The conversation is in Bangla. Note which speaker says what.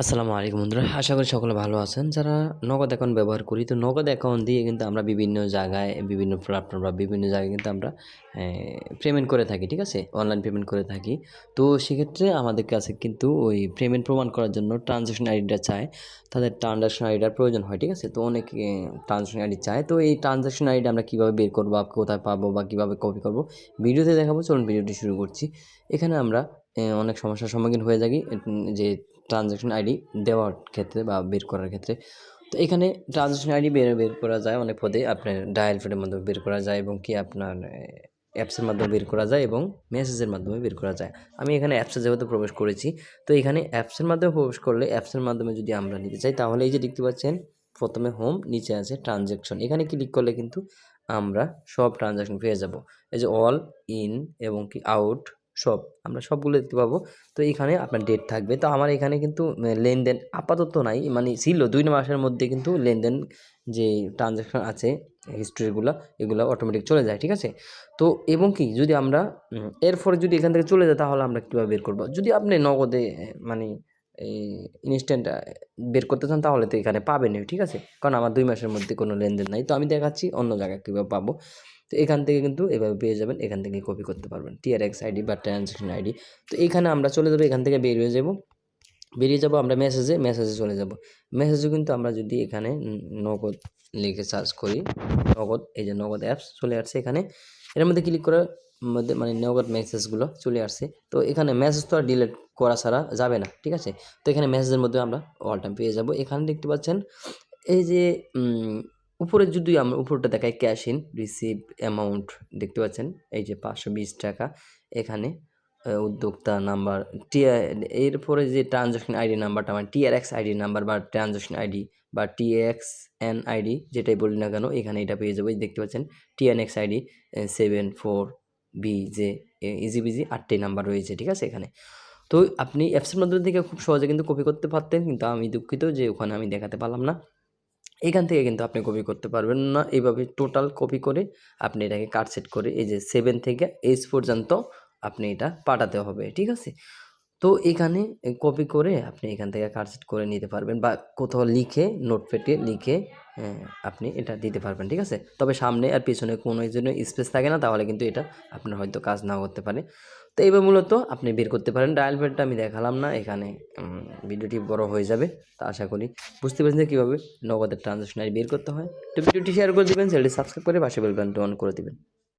Speaker 1: আসসালামু আলাইকুম বন্ধুরা, আশা করি সকলে ভালো আছেন। যারা নগদ অ্যাকাউন্ট ব্যবহার করি, তো নগদ অ্যাকাউন্ট দিয়ে কিন্তু আমরা বিভিন্ন জায়গায়, বিভিন্ন প্ল্যাটফর্ম বা বিভিন্ন জায়গায় কিন্তু আমরা পেমেন্ট করে থাকি, ঠিক আছে? অনলাইন পেমেন্ট করে থাকি। তো সেক্ষেত্রে আমাদের কাছে কিন্তু ওই পেমেন্ট প্রমাণ করার জন্য ট্রানজ্যাকশন আইডিটা চায়। তাদের ট্রানজ্যাকশন আইডিটার প্রয়োজন হয়, ঠিক আছে? তো অনেক ট্রানজ্যাকশন আইডি চায়। তো এই ট্রানজ্যাকশন আইডি আমরা কীভাবে বের করব, বা কোথায় পাবো, বা কীভাবে কপি করব, ভিডিওতে দেখাবো। চলুন ভিডিওটি শুরু করছি। এখানে আমরা অনেক সমস্যার সম্মুখীন হয়ে থাকি। যে ট্রানজ্যাকশন আইডি দেওয়ার ক্ষেত্রে বা বের করার ক্ষেত্রে। তো এখানে ট্রানজ্যাকশন আইডি বের বের করা যায় অনেক পদে। আপনার ডায়াল ফোনের মাধ্যমে বের করা যায় এবং কি আপনার অ্যাপসের মাধ্যমে বের করা যায় এবং মেসেজের মাধ্যমে বের করা যায়। আমি এখানে অ্যাপসে যেহেতু প্রবেশ করেছি, তো এখানে অ্যাপসের মাধ্যমে প্রবেশ করলে অ্যাপসের মাধ্যমে যদি আমরা নিতে চাই, তাহলে এই যে দেখতে পাচ্ছেন, প্রথমে হোম নিচে আছে ট্রানজ্যাকশন এখানে ক্লিক করলে কিন্তু আমরা সব ট্রানজ্যাকশন পেয়ে যাব। এই যে অল ইন এবং কি আউট সব, আমরা সবগুলো দেখতে পাবো। তো এখানে আপনার ডেট থাকবে। তো আমার এখানে কিন্তু লেনদেন আপাতত নাই। মানে ছিল দুই মাসের মধ্যে কিন্তু লেনদেন যে ট্রানজ্যাকশন আছে হিস্ট্রিগুলো এগুলো অটোমেটিক চলে যায়, ঠিক আছে? তো এবং কি, যদি আমরা এরপরে যদি এখান থেকে চলে যায় তাহলে আমরা কীভাবে বের করব? যদি আপনি নগদে মানে ইনস্ট্যান্ট বের করতে চান তাহলে তো এখানে পাবেনই, ঠিক আছে? কারণ আমার দুই মাসের মধ্যে কোনো লেনদেন নাই। তো আমি দেখাচ্ছি অন্য জায়গায় কীভাবে পাবো। তো এখান থেকে কিন্তু এভাবে পেয়ে যাবেন, এখান থেকে কপি করতে পারবেন। টিআরএক্স আইডি বা ট্রানজ্যাকশন আইডি তো এখানে আমরা চলে যাব, এখান থেকে বের হয়ে যাব। বেরিয়ে যাব আমরা মেসেজে মেসেজে চলে যাব। মেসেজে কিন্তু আমরা যদি এখানে নগদ লিখে সার্চ করি, নগদ, এই যে নগদ অ্যাপস চলে আসছে এখানে। এর মধ্যে ক্লিক করার মধ্যে মানে নগদ মেসেজগুলো চলে আসছে। তো এখানে মেসেজ তো আর ডিলেট করা ছাড়া যাবে না, ঠিক আছে? তো এখানে মেসেজের মধ্যে আমরা অল টাইম পেয়ে যাব। এখানে দেখতে পাচ্ছেন, এই যে উপরে যদি আমরা, উপরটা দেখাই ক্যাশ ইন রিসিভ অ্যামাউন্ট দেখতে পাচ্ছেন? এই যে পাঁচশো বিশ টাকা এখানে। উদ্যোক্তা নাম্বার টিআর এরপরে যে ট্রানজ্যাকশন আইডি নাম্বারটা মানে টিআরএক্স আইডি নাম্বার বা ট্রানজ্যাকশন আইডি বা টিএক্স এন আইডি যেটাই বলি না কেন, এখানে এটা পেয়ে যাব। দেখতে পাচ্ছেন TNX ID seven four B যে ইজি বিজি আটটি নাম্বার রয়েছে, ঠিক আছে, এখানে। তো আপনি অ্যাপসের মাধ্যমে থেকে খুব সহজে কিন্তু কপি করতে পারতেন, কিন্তু আমি দুঃখিত যে ওখানে আমি দেখাতে পারলাম না। এখান থেকে কিন্তু আপনি কপি করতে পারবেন না। এইভাবে টোটাল কপি করে আপনি এটাকে কাট সেট করে, এই যে সেভেন থেকে এইচ পর্যন্ত আপনি এটা পাঠাতে হবে ঠিক আছে? তো এখানে কপি করে আপনি এখান থেকে কাট সেট করে নিতে পারবেন বা কোথাও লিখে নোটপ্যাডে লিখে আহ, আপনি এটা দিতে পারবেন ঠিক আছে? তবে সামনে আর পিছনে কোনো জন্য স্পেস থাকে না তাহলে কিন্তু এটা আপনার হয়তো কাজ নাও করতে পারে। তো এইবার মূলত আপনি বের করতে পারেন ডায়াল প্যাডটা আমি দেখালাম না এখানে ভিডিওটি বড় হয়ে যাবে। তা আশা করি বুঝতে পেরেছেন যে কীভাবে নগদের ট্রানজ্যাকশন বের করতে হয়। তো ভিডিওটি শেয়ার করে দেবেন সেটি সাবস্ক্রাইব করে পাশে বেল বাটনটি অন করে দেবেন।